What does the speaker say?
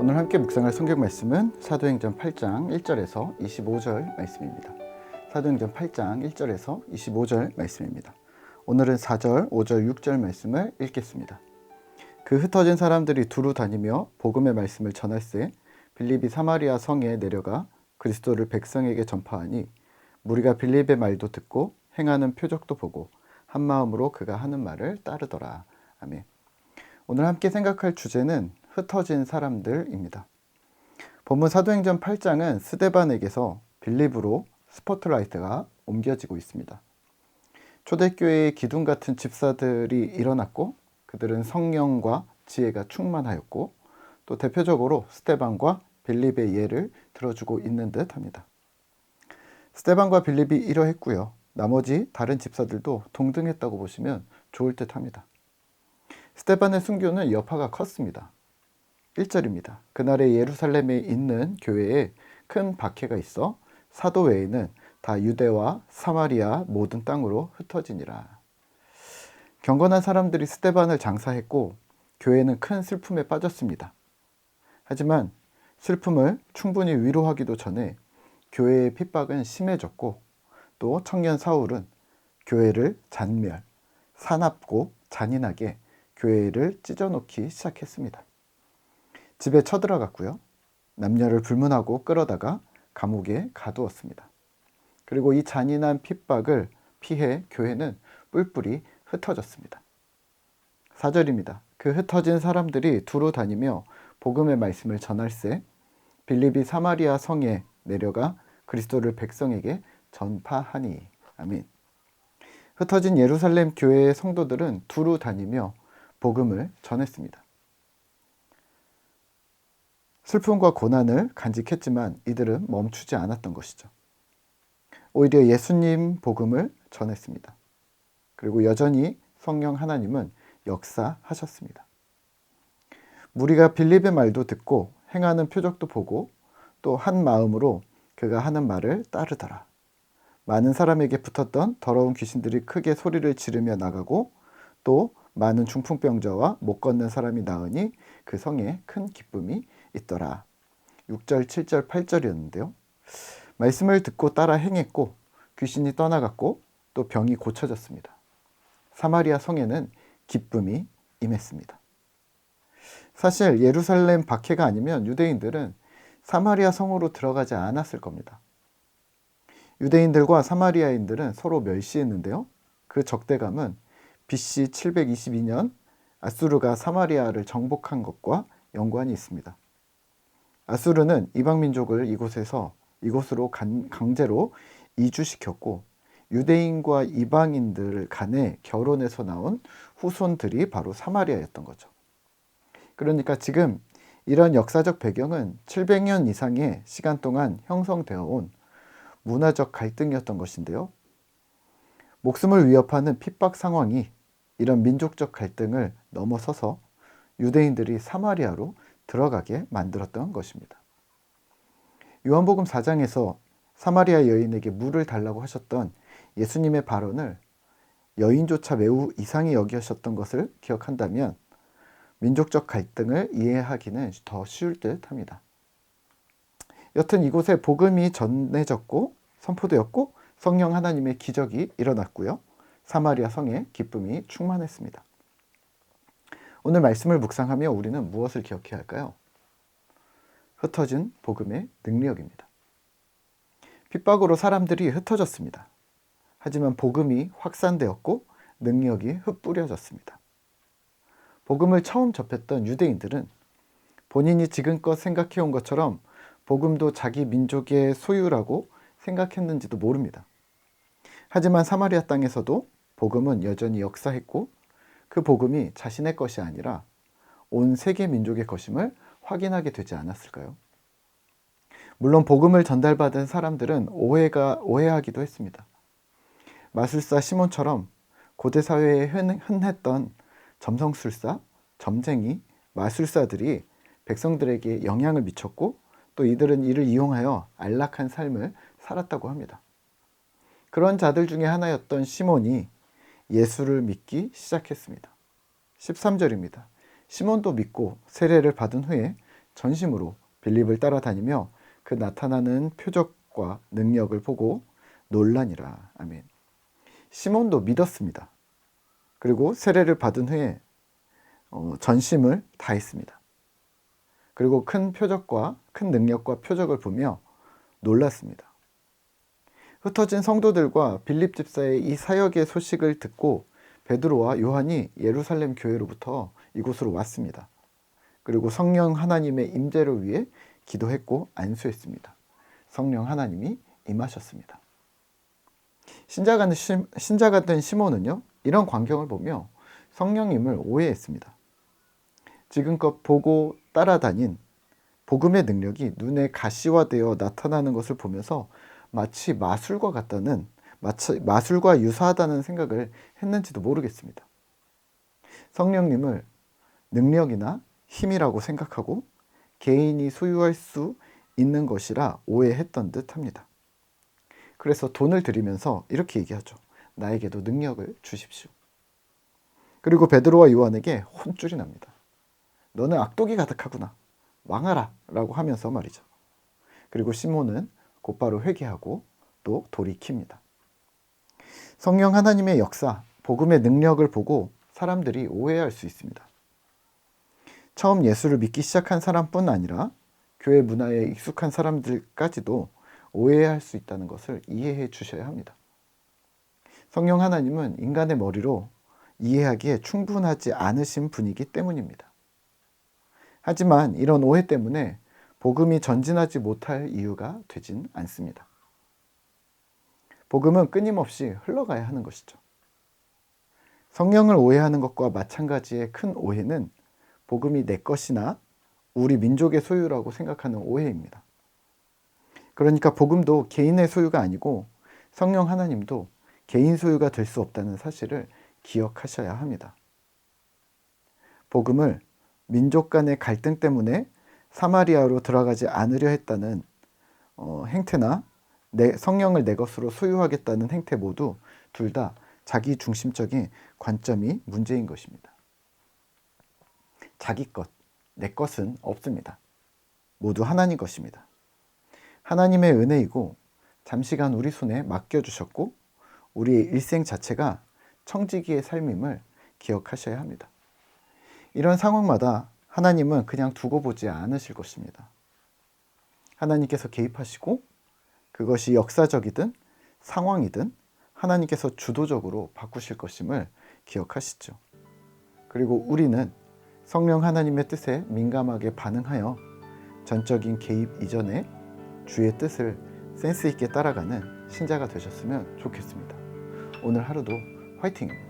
오늘 함께 묵상할 성경 말씀은 사도행전 8장 1절에서 25절 말씀입니다. 사도행전 8장 1절에서 25절 말씀입니다. 오늘은 4절, 5절, 6절 말씀을 읽겠습니다. 그 흩어진 사람들이 두루 다니며 복음의 말씀을 전할세 빌립이 사마리아 성에 내려가 그리스도를 백성에게 전파하니 무리가 빌립의 말도 듣고 행하는 표적도 보고 한 마음으로 그가 하는 말을 따르더라. 아멘. 오늘 함께 생각할 주제는 흩어진 사람들입니다. 본문 사도행전 8장은 스데반에게서 빌립으로 스포트라이트가 옮겨지고 있습니다. 초대교회의 기둥 같은 집사들이 일어났고 그들은 성령과 지혜가 충만하였고 또 대표적으로 스테반과 빌립의 예를 들어주고 있는 듯 합니다. 스테반과 빌립이 이러했고요. 나머지 다른 집사들도 동등했다고 보시면 좋을 듯 합니다. 스테반의 순교는 여파가 컸습니다. 1절입니다. 그날에 예루살렘에 있는 교회에 큰 박해가 있어 사도 외에는 다 유대와 사마리아 모든 땅으로 흩어지니라. 경건한 사람들이 스테반을 장사했고 교회는 큰 슬픔에 빠졌습니다. 하지만 슬픔을 충분히 위로하기도 전에 교회의 핍박은 심해졌고 또 청년 사울은 교회를 잔멸, 사납고 잔인하게 교회를 찢어놓기 시작했습니다. 집에 쳐들어갔고요. 남녀를 불문하고 끌어다가 감옥에 가두었습니다. 그리고 이 잔인한 핍박을 피해 교회는 뿔뿔이 흩어졌습니다. 4절입니다. 그 흩어진 사람들이 두루 다니며 복음의 말씀을 전할세 빌립이 사마리아 성에 내려가 그리스도를 백성에게 전파하니 아멘. 흩어진 예루살렘 교회의 성도들은 두루 다니며 복음을 전했습니다. 슬픔과 고난을 간직했지만 이들은 멈추지 않았던 것이죠. 오히려 예수님 복음을 전했습니다. 그리고 여전히 성령 하나님은 역사하셨습니다. 무리가 빌립의 말도 듣고 행하는 표적도 보고 또 한 마음으로 그가 하는 말을 따르더라. 많은 사람에게 붙었던 더러운 귀신들이 크게 소리를 지르며 나가고 또 많은 중풍병자와 못 걷는 사람이 나으니 그 성에 큰 기쁨이 있더라. 6절, 7절, 8절이었는데요. 말씀을 듣고 따라 행했고 귀신이 떠나갔고 또 병이 고쳐졌습니다. 사마리아 성에는 기쁨이 임했습니다. 사실 예루살렘 박해가 아니면 유대인들은 사마리아 성으로 들어가지 않았을 겁니다. 유대인들과 사마리아인들은 서로 멸시했는데요. 그 적대감은 BC 722년 아수르가 사마리아를 정복한 것과 연관이 있습니다. 아수르는 이방 민족을 이곳에서 이곳으로 강제로 이주시켰고 유대인과 이방인들 간의 결혼에서 나온 후손들이 바로 사마리아였던 거죠. 그러니까 지금 이런 역사적 배경은 700년 이상의 시간 동안 형성되어 온 문화적 갈등이었던 것인데요. 목숨을 위협하는 핍박 상황이 이런 민족적 갈등을 넘어서서 유대인들이 사마리아로 들어가게 만들었던 것입니다. 요한복음 4장에서 사마리아 여인에게 물을 달라고 하셨던 예수님의 발언을 여인조차 매우 이상히 여기셨던 것을 기억한다면 민족적 갈등을 이해하기는 더 쉬울 듯 합니다. 여튼 이곳에 복음이 전해졌고 선포되었고 성령 하나님의 기적이 일어났고요. 사마리아 성에 기쁨이 충만했습니다. 오늘 말씀을 묵상하며 우리는 무엇을 기억해야 할까요? 흩어진 복음의 능력입니다. 핍박으로 사람들이 흩어졌습니다. 하지만 복음이 확산되었고 능력이 흩뿌려졌습니다. 복음을 처음 접했던 유대인들은 본인이 지금껏 생각해온 것처럼 복음도 자기 민족의 소유라고 생각했는지도 모릅니다. 하지만 사마리아 땅에서도 복음은 여전히 역사했고 그 복음이 자신의 것이 아니라 온 세계 민족의 것임을 확인하게 되지 않았을까요? 물론 복음을 전달받은 사람들은 오해가 오해하기도 했습니다. 마술사 시몬처럼 고대 사회에 흔했던 점성술사, 점쟁이, 마술사들이 백성들에게 영향을 미쳤고 또 이들은 이를 이용하여 안락한 삶을 살았다고 합니다. 그런 자들 중에 하나였던 시몬이 예수를 믿기 시작했습니다. 13절입니다. 시몬도 믿고 세례를 받은 후에 전심으로 빌립을 따라다니며 그 나타나는 표적과 능력을 보고 논란이라. 아멘. 시몬도 믿었습니다. 그리고 세례를 받은 후에 어, 전심을 다했습니다. 그리고 큰 표적과 큰 능력과 표적을 보며 놀랐습니다. 흩어진 성도들과 빌립 집사의 이 사역의 소식을 듣고 베드로와 요한이 예루살렘 교회로부터 이곳으로 왔습니다. 그리고 성령 하나님의 임재를 위해 기도했고 안수했습니다. 성령 하나님이 임하셨습니다. 신자가 된 시몬은요, 이런 광경을 보며 성령님을 오해했습니다. 지금껏 보고 따라다닌 복음의 능력이 눈에 가시화되어 나타나는 것을 보면서 마치 마술과 같다는 마치 마술과 유사하다는 생각을 했는지도 모르겠습니다. 성령님을 능력이나 힘이라고 생각하고 개인이 소유할 수 있는 것이라 오해했던 듯 합니다. 그래서 돈을 드리면서 이렇게 얘기하죠. 나에게도 능력을 주십시오. 그리고 베드로와 요한에게 혼쭐이 납니다. 너는 악독이 가득하구나. 망하라. 라고 하면서 말이죠. 그리고 시몬은 곧바로 회개하고 또 돌이킵니다. 성령 하나님의 역사, 복음의 능력을 보고 사람들이 오해할 수 있습니다. 처음 예수를 믿기 시작한 사람뿐 아니라 교회 문화에 익숙한 사람들까지도 오해할 수 있다는 것을 이해해 주셔야 합니다. 성령 하나님은 인간의 머리로 이해하기에 충분하지 않으신 분이기 때문입니다. 하지만 이런 오해 때문에 복음이 전진하지 못할 이유가 되진 않습니다. 복음은 끊임없이 흘러가야 하는 것이죠. 성령을 오해하는 것과 마찬가지의 큰 오해는 복음이 내 것이나 우리 민족의 소유라고 생각하는 오해입니다. 그러니까 복음도 개인의 소유가 아니고 성령 하나님도 개인 소유가 될 수 없다는 사실을 기억하셔야 합니다. 복음을 민족 간의 갈등 때문에 사마리아로 들어가지 않으려 했다는 어, 행태나 내, 성령을 내 것으로 소유하겠다는 행태 모두 둘 다 자기 중심적인 관점이 문제인 것입니다. 자기 것, 내 것은 없습니다. 모두 하나님 것입니다. 하나님의 은혜이고 잠시간 우리 손에 맡겨주셨고 우리의 일생 자체가 청지기의 삶임을 기억하셔야 합니다. 이런 상황마다 하나님은 그냥 두고 보지 않으실 것입니다. 하나님께서 개입하시고 그것이 역사적이든 상황이든 하나님께서 주도적으로 바꾸실 것임을 기억하시죠. 그리고 우리는 성령 하나님의 뜻에 민감하게 반응하여 전적인 개입 이전에 주의 뜻을 센스 있게 따라가는 신자가 되셨으면 좋겠습니다. 오늘 하루도 화이팅입니다.